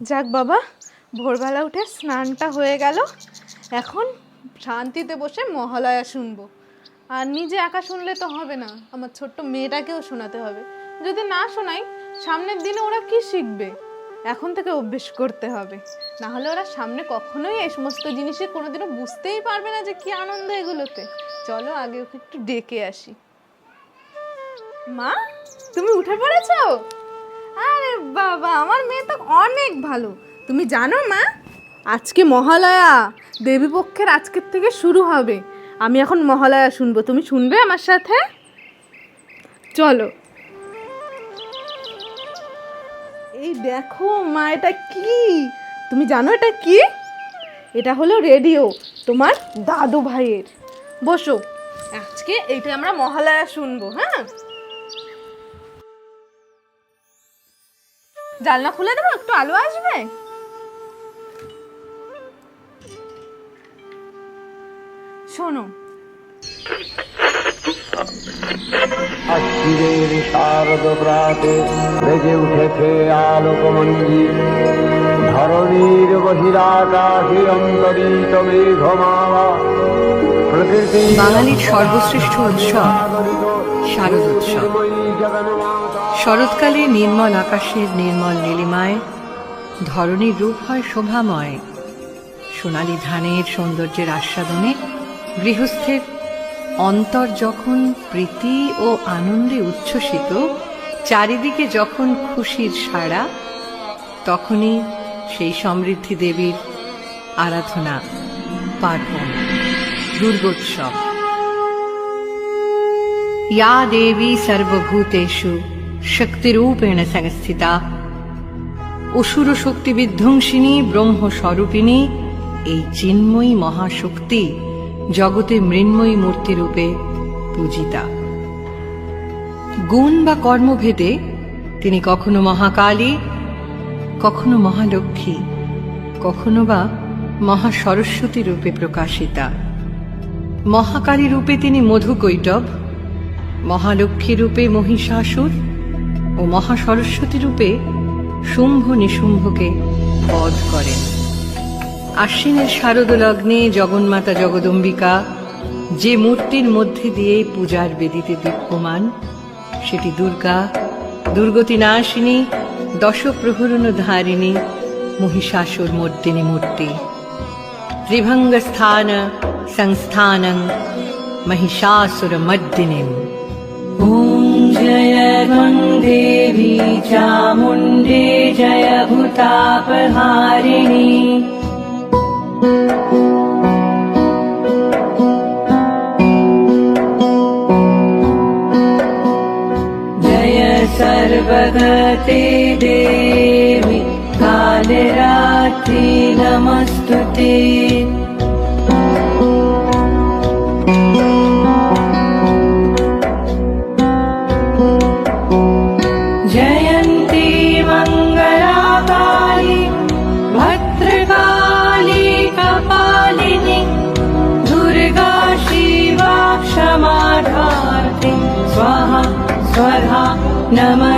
যাক বাবা, ভোরবেলা উঠে স্নানটা হয়ে গেল। এখন শান্তিতে বসে মহালয়া শুনব। আর নিজে একা শুনলে তো হবে না, আমার ছোট্ট মেয়েটাকেও শোনাতে হবে। যদি না শোনাই, সামনের দিনে ওরা কি শিখবে? এখন থেকে অভ্যেস করতে হবে। না হলে ওরা সামনে কখনোই এই সমস্ত জিনিসে কোনোদিনও বুঝতেই পারবে না যে কি আনন্দ এগুলোতে। চলো আগে ওকে একটু ডেকে আসি। মা, তুমি উঠে পড়েছো? বাবা, আমার মেয়ে তো অনেক ভালো। তুমি জানো মা, আজকে মহালয়া, দেবীপক্ষের আজকের থেকে শুরু হবে। আমি এখন মহালয়া শুনব। তুমি শুনবে আমার সাথে? চলো। এই দেখো মা, এটা কি? তুমি জানো এটা কি? এটা হলো রেডিও, তোমার দাদু ভাইয়ের বসো, আজকে এইটা আমরা মহালয়া শুনব হ্যাঁ? জানলা খুলে দেবো? একটু আলো আসবে? শোনো। আশ্বিরের শারদ প্রাতে বেজে উঠেছে আলোকমঞ্জি। ধরণীর বহিরাকাশে অন্তরিত মেঘমালা। প্রকৃতি বাঙালির সর্বশ্রেষ্ঠ উৎসব শারদ উৎসব। শরৎকালে নির্মল আকাশের নির্মল নীলিমায় ধরণীর রূপ হয় শোভাময়। সোনালি ধানের সৌন্দর্যের আস্বাদনে গৃহস্থের অন্তর যখন প্রীতি ও আনন্দে উচ্ছ্বসিত, চারিদিকে যখন খুশির সাড়া, তখনই সেই সমৃদ্ধি দেবীর আরাধনা, পার্বণ, দুর্গোৎসব। ইয়া দেবী সর্বভূতেষু শক্তিরূপেণ সংস্থিতা। অসুর শক্তি বিধ্বংসিনী, ব্রহ্ম স্বরূপিণী, এই চিন্ময়ী মহাশক্তি জগতে মৃন্ময়ী মূর্তিরূপে পূজিতা। গুণ বা কর্মভেদে তিনি কখনো মহাকালী, কখনো মহালক্ষ্মী, কখনো বা মহাসরস্বতী রূপে প্রকাশিতা। মহাকালী রূপে তিনি মধুকৈটব, মহালক্ষ্মী রূপে মহিষাসুর ও মহাসরস্বতী রূপে শুম্ভ নিশুম্ভকে বধ করেন আশ্বিনের শারদ লগ্নে জগন্মাতা জগদম্বিকা যে মূর্তির মধ্যে দিয়ে পূজার বেদিতে দীপ্যমান সেটি দুর্গা দুর্গতি নাশিনী দশপ্রহরণ ধারিণী মহিষাসুর মর্দিনী মূর্তি ত্রিভঙ্গস্থান সংস্থানং महिषासुरमर्दिनीम् ॐ जय देवी चामुण्डे जय भूतापहारिणी जय सर्वगते देवी कालरात्रि नमस्तु ते Namah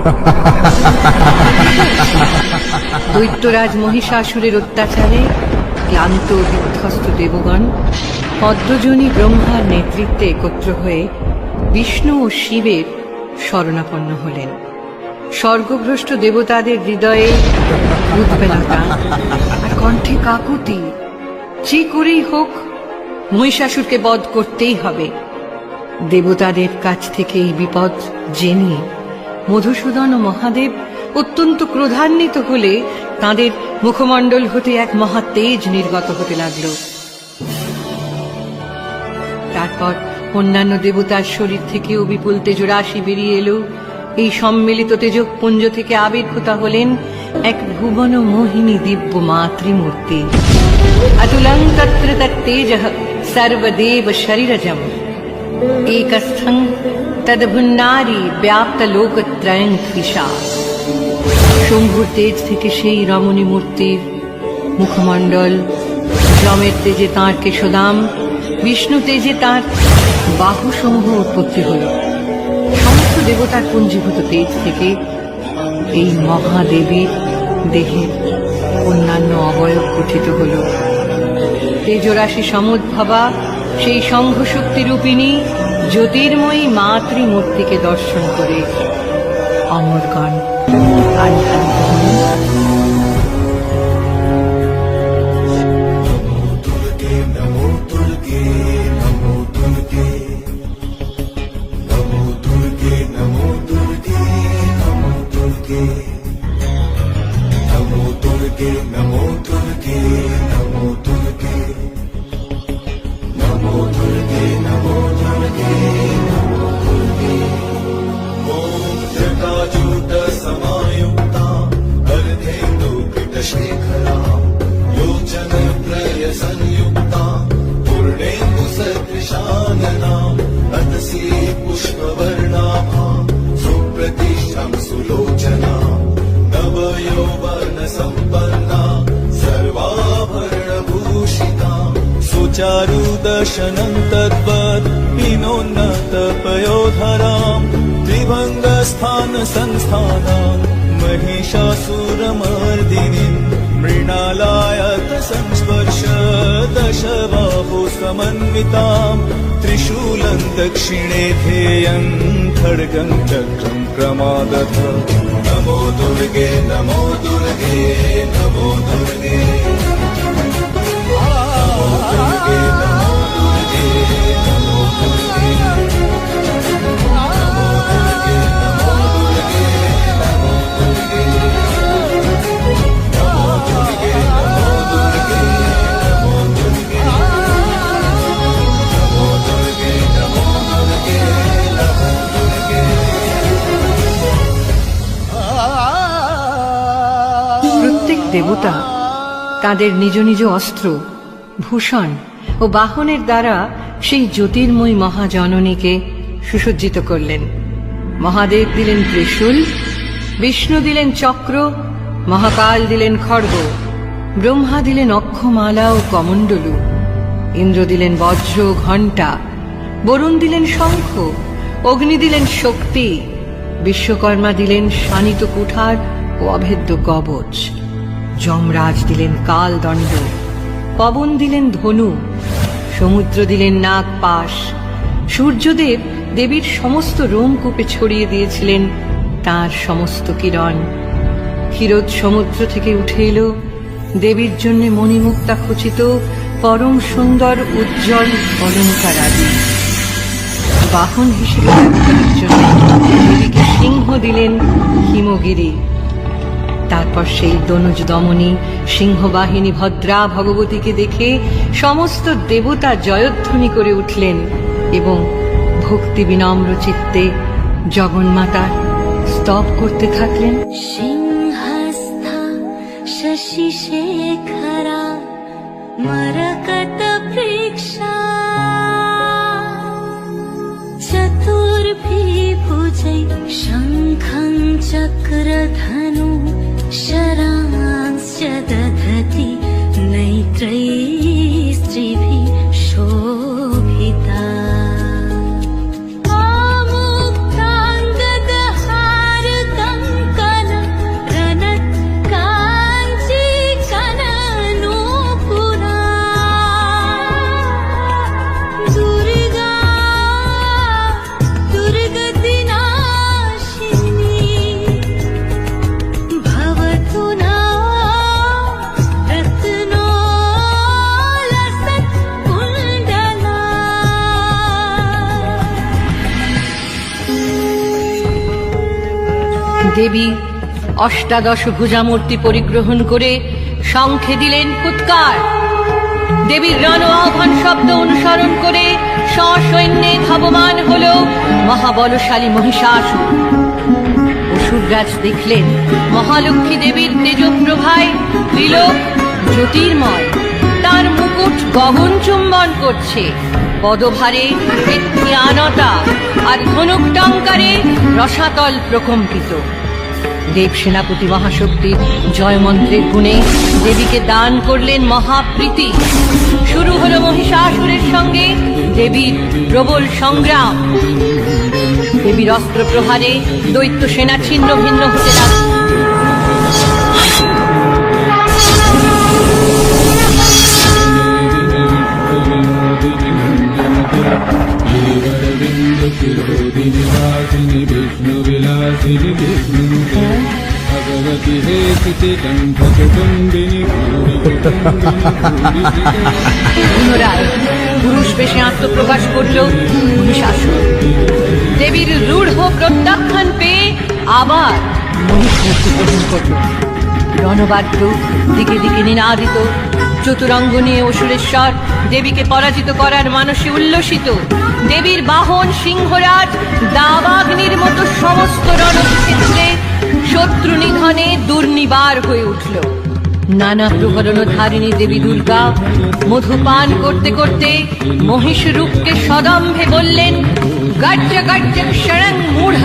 দৈত্যরাজ মহিষাসুরের অত্যাচারে ক্লান্ত বিধ্বস্ত দেবগণ পদ্মজনী ব্রহ্মার নেতৃত্বে একত্র হয়ে বিষ্ণু ও শিবের শরণাপন্ন হলেন। স্বর্গভ্রষ্ট দেবতাদের হৃদয়ে উদ্বেলতা আর কণ্ঠে কাকুতি, যে করেই হোক, মহিষাসুরকে বধ করতেই হবে। দেবতাদের কাছ থেকে এই বিপদ জেনে মধুসূদন ও মহাদেব অত্যন্ত ক্রোধান্বিত হলে তাদের মুখমণ্ডল হতে এক মহা তেজ নির্গত হতে লাগল। তারপর অন্যান্য দেবতার শরীর থেকেও বিপুল তেজরাশি বেরিয়ে এলো। এই সম্মিলিত তেজপুঞ্জ থেকে আবির্ভূতা হলেন এক ভুবন মোহিনী দিব্য মাতৃমূর্তি। অতুলং তত্র তত্তেজ সর্বদেব শরীরজম। একস্থং তদভুন্নারী ব্যাপ্ত লোকত্রয়ং তৃষা শম্ভুর তেজ থেকে সেই রমণী মূর্তির মুখমণ্ডল যমের তেজে তাঁর কেশদাম, বিষ্ণু তেজে তাঁর বাহুসমূহ উৎপত্তি হল। সমস্ত দেবতার পুঞ্জীভূত তেজ থেকে এই মহাদেবীর দেহের অন্যান্য অবয়ব গঠিত হল। তেজরাশি সমুদ্ভবা, সেই সংঘ শক্তি রূপিণী জ্যোতির্ময়ী মাতৃমূর্তিকে দর্শন করে অমরগণ আহ্লাদিত सुचारुदर्शनं तद्वत् विनोन्नतपयोधराम् त्रिभङ्गस्थान संस्थानाम् महिषासुरमर्दिनीम् मृणालायत संस्पर्श दशबाहु समन्विताम् त्रिशूलम् दक्षिणे ध्येयम् खड्गम् चक्रम् क्रमागत नमो दुर्गे नमो दुर्गे नमो दुर्गे দেবতা, তাদের নিজ নিজ অস্ত্র, ভূষণ ও বাহনের দ্বারা সেই জ্যোতির্ময় মহাজননীকে সুসজ্জিত করলেন। মহাদেব দিলেন ত্রিশূল, বিষ্ণু দিলেন চক্র, মহাকাল দিলেন খড়গ ব্রহ্মা দিলেন অক্ষমালা ও কমণ্ডলু, ইন্দ্র দিলেন বজ্র ঘণ্টা, বরুণ দিলেন শঙ্খ, অগ্নি দিলেন শক্তি, বিশ্বকর্মা দিলেন শানিত কুঠার ও অভেদ্য কবচ। যমরাজ দিলেন কাল দণ্ড পবন দিলেন ধনু, সমুদ্র দিলেন নাগ পাশ সূর্যদেব দেবীর সমস্ত রোমকূপে ছড়িয়ে দিয়েছিলেন তার সমস্ত কিরণ। ক্ষীরোদ সমুদ্র থেকে উঠে এলো, দেবীর জন্য মণিমুক্তা খচিত পরম সুন্দর উজ্জ্বল অলঙ্কার আদি বাহন হিসেবে জন্য দেবীকে সিংহ দিলেন হিমগিরি। তারপর সেই দনুজ দমনী সিংহবাহিনী ভদ্রা ভগবতীকে দেখে সমস্ত দেবতা জয়ধ্বনি করে উঠলেন এবং ভক্তি বিনম্র চিত্তে জগন্মাতার স্তব করতে থাকলেন सिंहस्था शशिशेखरा मरकतप्रेक्षा चतुर्भिभुजै शङ्खं चक्रधनु দেবী অষ্টাদশ ভুজামূর্তি পরিগ্রহণ করে শঙ্খে দিলেন ফুৎকার। দেবীর রণ আহ্বান শব্দ অনুসরণ করে সসৈন্যে ধাবমান হল মহাবলশালী মহিষাসুর। অসুররাজ দেখলেন, মহালক্ষ্মী দেবীর তেজপ্রভায় ত্রিলোক জ্যোতির্ময়। তার মুকুট গগন চুম্বন করছে। পদভারে আনতা আর ধনুক টঙ্কারে রসাতল প্রকম্পিত। দেব সেনাপতি মহাশক্তির জয়মন্ত্রের গুণে দেবীকে দান করলেন মহাপ্রীতি। শুরু হল মহিষাসুরের সঙ্গে দেবীর প্রবল সংগ্রাম। দেবীর অস্ত্র প্রহারে দৈত্য সেনা ছিন্ন ভিন্ন হতে লাগল। शिरोदिनिवासिनि विष्णुविलासिनि विष्णुमुखे भगवति हेसिति कण्ठकुटुम्बिनि পুনরায় পুরুষ বেশে আত্মপ্রকাশ করল মহিষাসুর দেবীর রূঢ় প্রত্যাখ্যান পেয়ে আবার মহিষ মূর্তি গ্রহণ করল রণবাদ্য দিকে দিকে নিনাদিত। চতুরঙ্গ নিয়ে অসুরেশ্বর দেবীকে পরাজিত করার মানসে উল্লসিত। দেবীর বাহন সিংহরাজ, দাবাগ্নির মতো সমস্ত রণক্ষেত্রে শত্রু নিধনে দুর্নিবার হয়ে উঠল। নানা প্রহরণধারিণী দেবী দুর্গা, মধুপান করতে করতে মহিষ রূপকে সদম্ভে বললেন গজ্জ গজ্জ শরণ মূঢ়।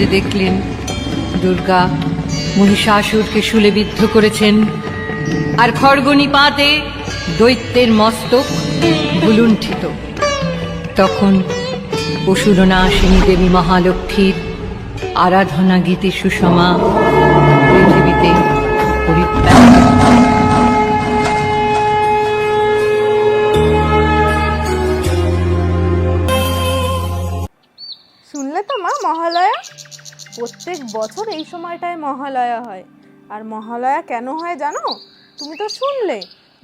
আনন্দে দেখলেন দুর্গা মহিষাসুরকে শুলেবিদ্ধ করেছেন আর খড়গনিপাতে দৈত্যের মস্তক ভুলুণ্ঠিত তখন পশুরনাশিনী দেবী মহালক্ষ্মীর আরাধনা গীতি সুষমা পৃথিবীতে পরিত্যাগ প্রত্যেক বছর এই সময়টায় মহালয়া হয়। আর মহালয়া কেন হয় জানো? তুমি তো শুনলে।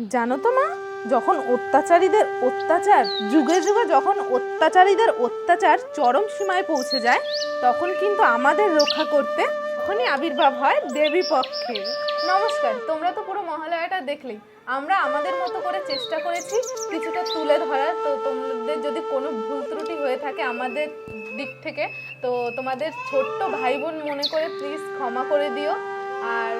জানো তো মা, যখন অত্যাচারীদের অত্যাচার, যুগে যুগে যখন অত্যাচারীদের অত্যাচার চরম সীমায় পৌঁছে যায়, তখন কিন্তু আমাদের রক্ষা করতে তখনই আবির্ভাব হয় দেবী পক্ষের নমস্কার, তোমরা তো পুরো মহালয়াটা দেখলেই। আমরা আমাদের মতো করে চেষ্টা করেছি কিছুটা তুলে ধরার। তো তোমাদের যদি কোনো ভুল ত্রুটি হয়ে থাকে আমাদের দিক থেকে, তো তোমাদের ছোট্ট ভাই বোন মনে করে প্লিজ ক্ষমা করে দিও। আর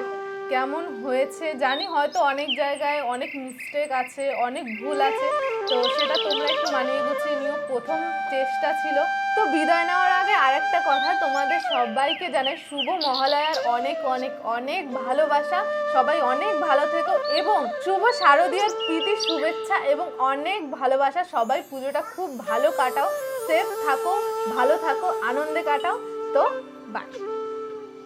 কেমন হয়েছে জানি হয়তো অনেক জায়গায় অনেক মিস্টেক আছে, অনেক ভুল আছে, তো সেটা তোমরা একটু মানিয়ে গুছিয়ে নিও। প্রথম চেষ্টা ছিল। তো বিদায় নেওয়ার আগে আরেকটা কথা, তোমাদের সবাইকে জানাই শুভ মহালয়ার অনেক অনেক অনেক ভালোবাসা। সবাই অনেক ভালো থেকো এবং শুভ শারদীয় প্রীতি, শুভেচ্ছা এবং অনেক ভালোবাসা। সবাই পুজোটা খুব ভালো কাটাও। সেফ থাকো, ভালো থাকো, আনন্দে কাটাও। তো